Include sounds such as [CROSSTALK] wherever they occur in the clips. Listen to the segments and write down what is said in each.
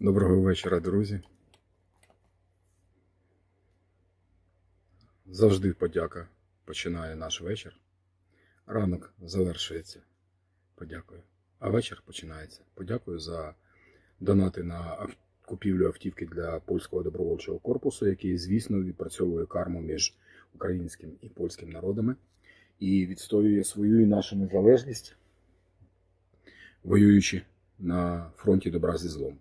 Доброго вечора, друзі. Завжди подяка починає наш вечір. Ранок завершується. Подякую. А вечір починається. Подякую за донати на купівлю автівки для польського добровольчого корпусу, який, звісно, відпрацьовує карму між українським і польським народами і відстоює свою і нашу незалежність, воюючи на фронті добра зі злом.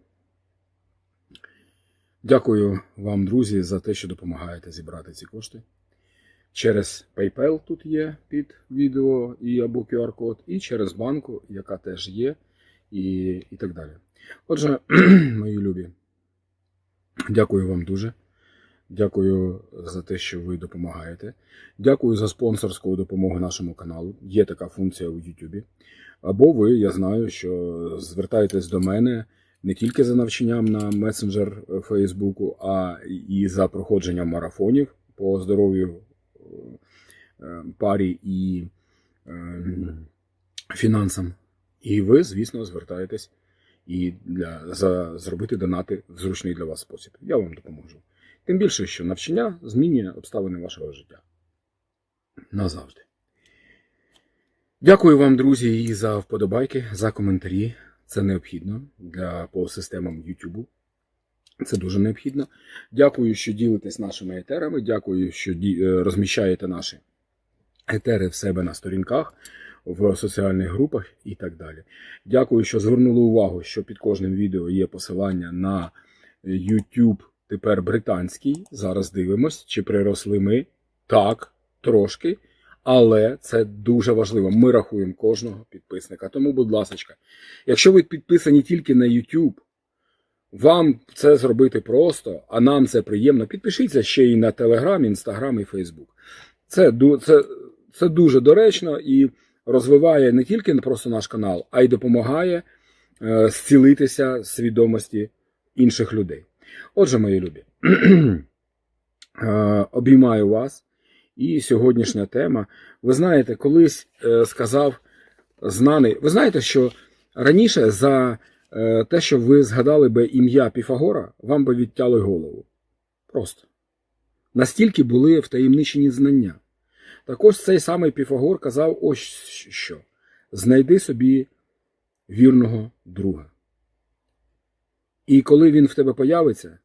Дякую вам, друзі, за те, що допомагаєте зібрати ці кошти. Через PayPal тут є під відео і або QR-код, і через банку, яка теж є, і, і так далі. Отже, [CLEARS THROAT] мої любі, дякую вам дуже. Дякую за те, що ви допомагаєте. Дякую за спонсорську допомогу нашому каналу. Є така функція у YouTube. Або ви, я знаю, що звертаєтесь до мене не тільки за навчанням на месенджер Фейсбуку, а і за проходженням марафонів по здоров'ю е, парі і е, фінансам. І ви, звісно, звертаєтесь і для, за, зробити донати в зручний для вас спосіб. Я вам допоможу. Тим більше, що навчання змінює обставини вашого життя. Назавжди. Дякую вам, друзі, і за вподобайки, за коментарі. Це необхідно для по системам YouTube. Це дуже необхідно. Дякую, що ділитесь нашими етерами. Дякую, що е, розміщаєте наші етери в себе на сторінках, в соціальних групах і так далі. Дякую, що звернули увагу, що під кожним відео є посилання на YouTube тепер британський. Зараз дивимось, чи приросли ми. Так, трошки. Але це дуже важливо. Ми рахуємо кожного підписника. Тому, будь ласка, якщо ви підписані тільки на YouTube, вам це зробити просто, а нам це приємно. Підпишіться ще і на Telegram, Instagram і Facebook. Це, це, це дуже доречно і розвиває не тільки просто наш канал, а й допомагає е, зцілитися свідомості інших людей. Отже, мої любі, [CLEARS THROAT] е, обіймаю вас. І сьогоднішня тема. Ви знаєте, колись е, сказав знаний. Ви знаєте, що раніше за е, те, що ви згадали би ім'я Піфагора, вам би відтяли голову. Просто. Настільки були втаємничені знання. Так ось цей самий Піфагор казав ось що: знайди собі вірного друга. І коли він в тебе появиться,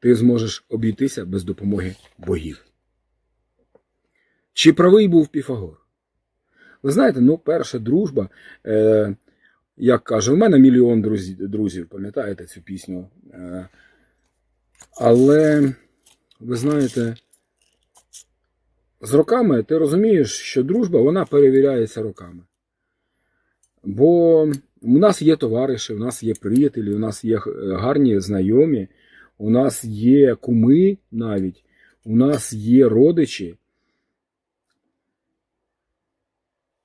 ти зможеш обійтися без допомоги богів. Чи правий був Піфагор? Ви знаєте, ну, перша дружба, е, як каже, у мене мільйон друзів, пам'ятаєте цю пісню? Е, але, ви знаєте, з роками ти розумієш, що дружба вона перевіряється роками. Бо у нас є товариші, у нас є приятелі, у нас є гарні знайомі, у нас є куми навіть, у нас є родичі.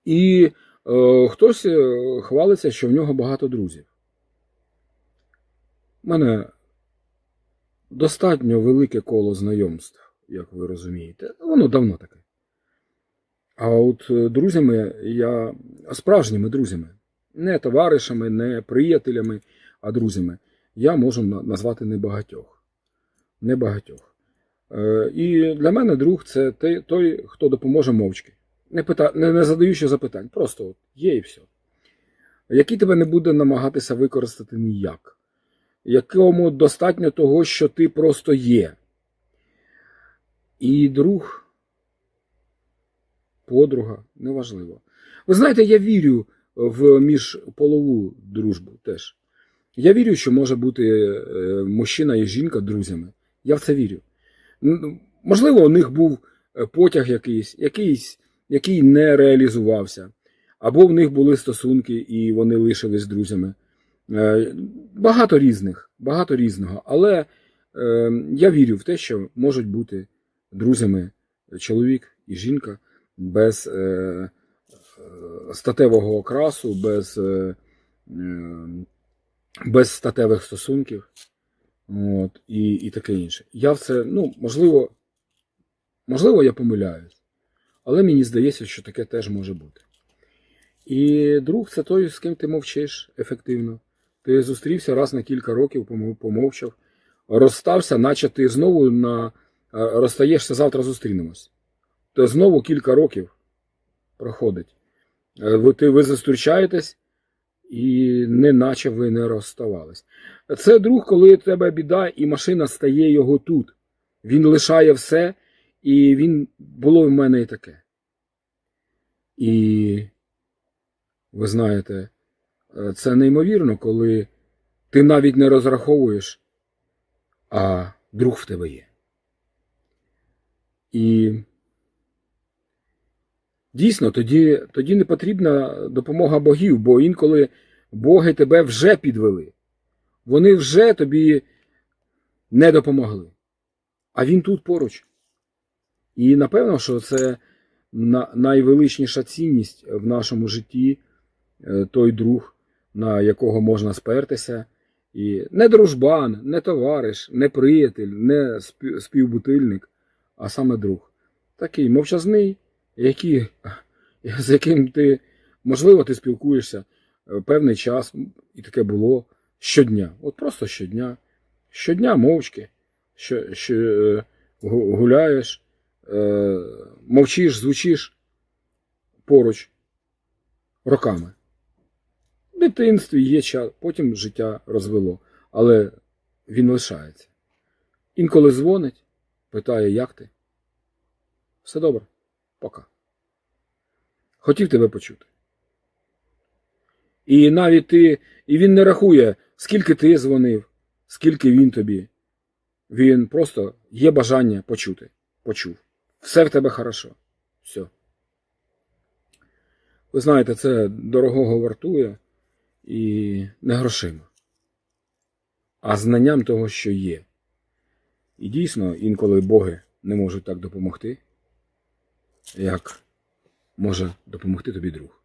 І е, хтось е, хвалиться, що в нього багато друзів. У мене достатньо велике коло знайомств, як ви розумієте. Воно давно таке. А от е, друзями я справжніми друзями, не товаришами, не приятелями, а друзями, я можу назвати небагатьох. Небагатьох. Е, І для мене друг це той, той хто допоможе мовчки. Не, пита... не, не задаючи запитань, просто от є і все. Який тебе не буде намагатися використати ніяк. Якому достатньо того, що ти просто є. І друг, подруга, неважливо. Ви знаєте, я вірю в міжполову дружбу теж. Я вірю, що може бути е, мужчина і жінка друзями. Я в це вірю. Можливо, у них був е, потяг якийсь, якийсь, який не реалізувався, або в них були стосунки і вони лишились друзями. Е, Багато різних, багато різного. Але е, я вірю в те, що можуть бути друзями чоловік і жінка без е, статевого окрасу, без, без статевих стосунків. От, і, і таке інше. Я в це, ну, можливо, можливо, я помиляюсь, але мені здається, що таке теж може бути. І друг це той, з ким ти мовчиш ефективно, Ти зустрівся раз на кілька років, помовчав, розстався, наче ти знову на, е, розстаєшся, завтра зустрінемось. То знову кілька років проходить. Е, Ви, ти, ви зустрічаєтесь, і не наче ви не розставались. Це друг, коли у тебе біда, і машина стає його тут. Він лишає все, і він було в мене і таке. І ви знаєте, е, це неймовірно, коли ти навіть не розраховуєш, а друг в тебе є. І дійсно, тоді, тоді не потрібна допомога богів, бо інколи боги тебе вже підвели. Вони вже тобі не допомогли. А він тут поруч. І напевно, що це найвеличніша цінність в нашому житті е, той друг, на якого можна спертися. І не дружбан, не товариш, не приятель, не співбутильник, а саме друг. Такий мовчазний, який, з яким ти, можливо, ти спілкуєшся е, певний час, і таке було щодня. От просто щодня. Щодня мовчки, що, що, е, гуляєш, мовчиш, звучиш поруч роками. В дитинстві є час, потім життя розвело, але він лишається. Інколи дзвонить, питає, як ти? Все добре, пока. Хотів тебе почути. І навіть ти, і він не рахує, скільки ти дзвонив, скільки він тобі. Він просто є бажання почути. Почув. Все в тебе хорошо. Все. Ви знаєте, це дорогого вартує і не грошима, а знанням того, що є. І дійсно, інколи боги не можуть так допомогти, як може допомогти тобі друг.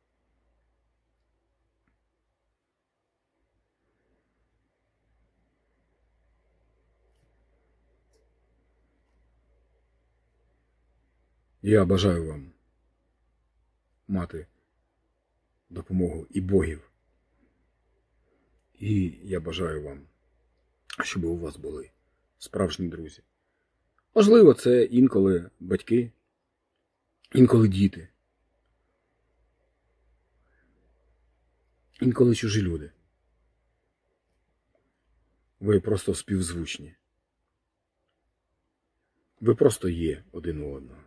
Я бажаю вам мати допомогу і богів. І я бажаю вам, щоб у вас були справжні друзі. Можливо, це інколи батьки, інколи діти, інколи чужі люди. Ви просто співзвучні. Ви просто є один у одного.